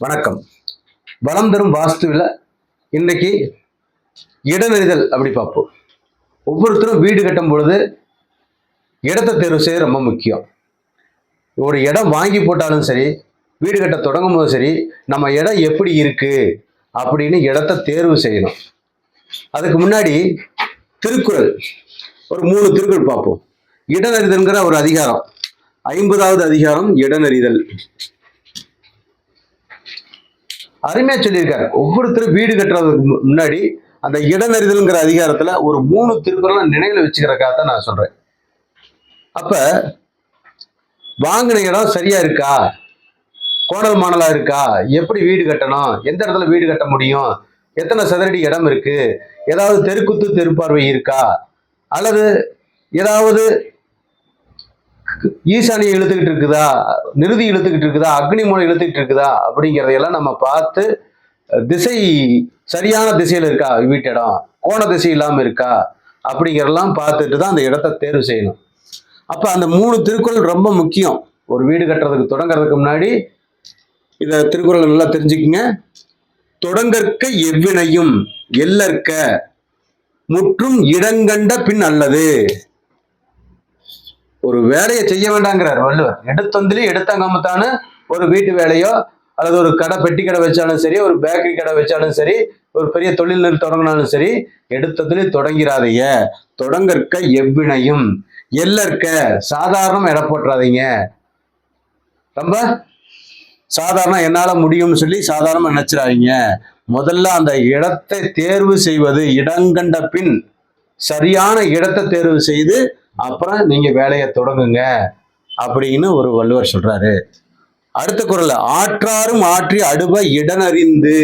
வணக்கம். வளம் தரும் வாஸ்துவில் இன்றைக்கு இடநெறிதல் அப்படி பார்ப்போம். ஒவ்வொருத்தரும் வீடு கட்டும் பொழுது இடத்தை தேர்வு செய்ய ரொம்ப முக்கியம். ஒரு இடம் வாங்கி போட்டாலும் சரி வீடு கட்ட தொடங்கும் போது சரி நம்ம இடம் எப்படி இருக்கு அப்படின்னு இடத்த தேர்வு செய்யணும். அதுக்கு முன்னாடி திருக்குறள். ஒரு மூணு திருக்குறள் பார்ப்போம். இடநெறிதல்ங்கிற ஒரு அதிகாரம். ஐம்பதாவது அதிகாரம் இடநறிதல். அருமையா சொல்லியிருக்காரு. ஒவ்வொருத்தரும் வீடு கட்டுறதுக்கு முன்னாடி அந்த இடநறிதல்ங்கிற அதிகாரத்துல ஒரு மூணு திருக்குறள் நினைவில் வச்சுக்கிறக்காக தான் நான் சொல்றேன். அப்ப வாங்கின இடம் சரியா இருக்கா? கோணல் மாணலா இருக்கா? எப்படி வீடு கட்டணும்? எந்த இடத்துல வீடு கட்ட முடியும்? எத்தனை சதுரடி இடம் இருக்கு? ஏதாவது தெருக்குத்து தெருப்பார்வை இருக்கா? அல்லது ஏதாவது ஈசானியை இழுத்துக்கிட்டு இருக்குதா? நிருதி இழுத்துக்கிட்டு இருக்குதா? அக்னி மூலம் இழுத்துக்கிட்டு இருக்குதா? அப்படிங்கிறதையெல்லாம் நம்ம பார்த்து திசை சரியான திசையில் இருக்கா? வீட்டிடம் கோண திசை இல்லாமல் இருக்கா? அப்படிங்கிறதெல்லாம் பார்த்துட்டு தான் அந்த இடத்த தேர்வு செய்யணும். அப்போ அந்த மூணு திருக்குறள் ரொம்ப முக்கியம். ஒரு வீடு கட்டுறதுக்கு தொடங்குறதுக்கு முன்னாடி இதை திருக்குறள் நல்லா தெரிஞ்சுக்குங்க. தொடங்கற்க எவ்வினையும் எல்லற்க முற்றும் இடங்கண்ட பின் அல்லது. ஒரு வேலையை செய்ய வேண்டாங்கிறார் வள்ளுவர். எடுத்தொந்திலே எடுத்தங்கமத்தானு ஒரு வீட்டு வேலையோ அல்லது ஒரு கடை பெட்டி கடை வச்சாலும் சரி ஒரு பேக்கரி கடை வச்சாலும் சரி ஒரு பெரிய தொழில் தொடங்கினாலும் சரி எடுத்ததிலே தொடங்கிறாதீங்க. தொடங்கற்க எவ்வினையும். எல்லற்க சாதாரணம் எடை போட்டுறாதீங்க ரொம்ப சாதாரணம் என்னால் முடியும்னு சொல்லி சாதாரணமாக நினச்சிடாதீங்க. முதல்ல அந்த இடத்தை தேர்வு செய்வது இடங்கண்ட பின் சரியான இடத்தை தேர்வு செய்து அப்புறம் நீங்க வேலையை தொடங்குங்க அப்படின்னு ஒரு வள்ளுவர் சொல்றாரு. அடுத்த குறள் ஆற்றாரும் ஆற்றி அடுப இடனறிந்து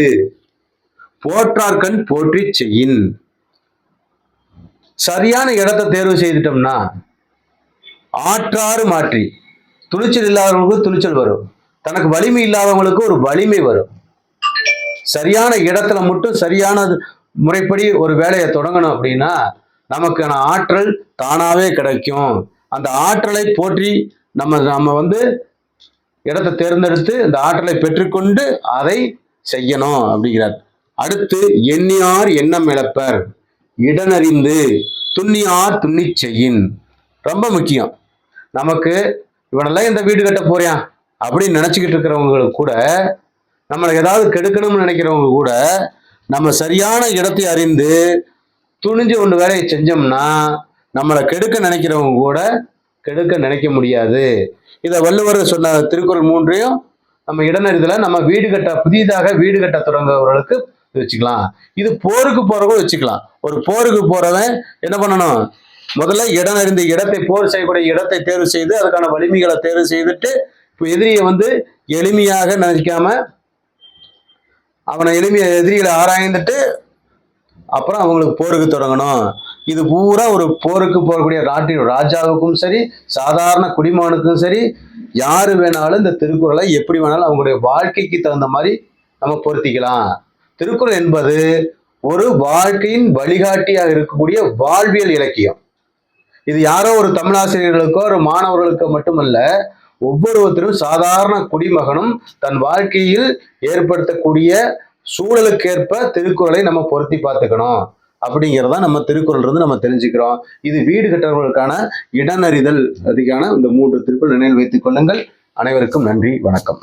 போற்றார்கண் போற்றி செய்யின். சரியான இடத்தை தேர்வு செய்துட்டோம்னா ஆற்றாறு மாற்றி துணிச்சல் இல்லாதவங்களுக்கு துணிச்சல் வரும். தனக்கு வலிமை இல்லாதவங்களுக்கு ஒரு வலிமை வரும். சரியான இடத்துல மட்டும் சரியான முறைப்படி ஒரு வேலையை தொடங்கணும் அப்படின்னா நமக்கான ஆற்றல் தானாகவே கிடைக்கும். அந்த ஆற்றலை போற்றி நம்ம நம்ம வந்து இடத்தை தேர்ந்தெடுத்து அந்த ஆற்றலை பெற்றுக்கொண்டு அதை செய்யணும் அப்படிங்கிறார். அடுத்து எண்ணியார் எண்ணம் இழப்பர். இடனறிந்து துண்ணியார் துண்ணி செய்யின். ரொம்ப முக்கியம். நமக்கு இவனெல்லாம் இந்த வீடு கட்ட போறியான் அப்படின்னு நினைச்சுக்கிட்டு இருக்கிறவங்களுக்கு கூட நம்மளை ஏதாவது கெடுக்கணும்னு நினைக்கிறவங்க கூட நம்ம சரியான இடத்தை அறிந்து துணிஞ்சு ஒன்று வேலையை செஞ்சோம்னா நம்மளை கெடுக்க நினைக்கிறவங்க கூட கெடுக்க நினைக்க முடியாது. இதை வள்ளுவர் சொன்ன திருக்குறள் மூன்றையும் நம்ம இடநெறிதல நம்ம வீடு கட்ட புதிதாக வீடு கட்ட தொடங்குறவர்களுக்கு வச்சுக்கலாம். இது போருக்கு போறவங்க வச்சுக்கலாம். ஒரு போருக்கு போறவன் என்ன பண்ணணும்? முதல்ல இடம் அறிந்த இடத்தை போர் செய்யக்கூடிய இடத்தை தேர்வு செய்து அதுக்கான வலிமைகளை தேர்வு செய்துட்டு இப்போ எதிரியை வந்து எளிமையாக நினைக்காம அவனை எளிமையை எதிரிகளை ஆராய்ந்துட்டு அப்புறம் அவங்களுக்கு போருக்கு தொடங்கணும். இது பூரா ஒரு போருக்கு போகக்கூடிய நாட்டின் ராஜாவுக்கும் சரி சாதாரண குடிமகனுக்கும் சரி யாரு வேணாலும் இந்த திருக்குறளை எப்படி வேணாலும் அவங்களுடைய வாழ்க்கைக்கு தகுந்த மாதிரி நம்ம பொருத்திக்கலாம். திருக்குறள் என்பது ஒரு வாழ்க்கையின் வழிகாட்டியாக இருக்கக்கூடிய வாழ்வியல் இலக்கியம். இது யாரோ ஒரு தமிழாசிரியர்களுக்கோ ஒரு மாணவர்களுக்கோ மட்டுமல்ல ஒவ்வொருத்தரும் சாதாரண குடிமகனும் தன் வாழ்க்கையில் ஏற்படுத்தக்கூடிய சூழலுக்கேற்ப திருக்குறளை நம்ம பொருத்தி பார்த்துக்கணும். அப்படிங்கிறத நம்ம திருக்குறள் இருந்து நம்ம தெரிஞ்சுக்கிறோம். இது வீடு கட்டவர்களுக்கான இடனறிதல் அதுக்கான இந்த மூன்று திருக்குறள் நினைவில் வைத்துக் கொள்ளுங்கள். அனைவருக்கும் நன்றி. வணக்கம்.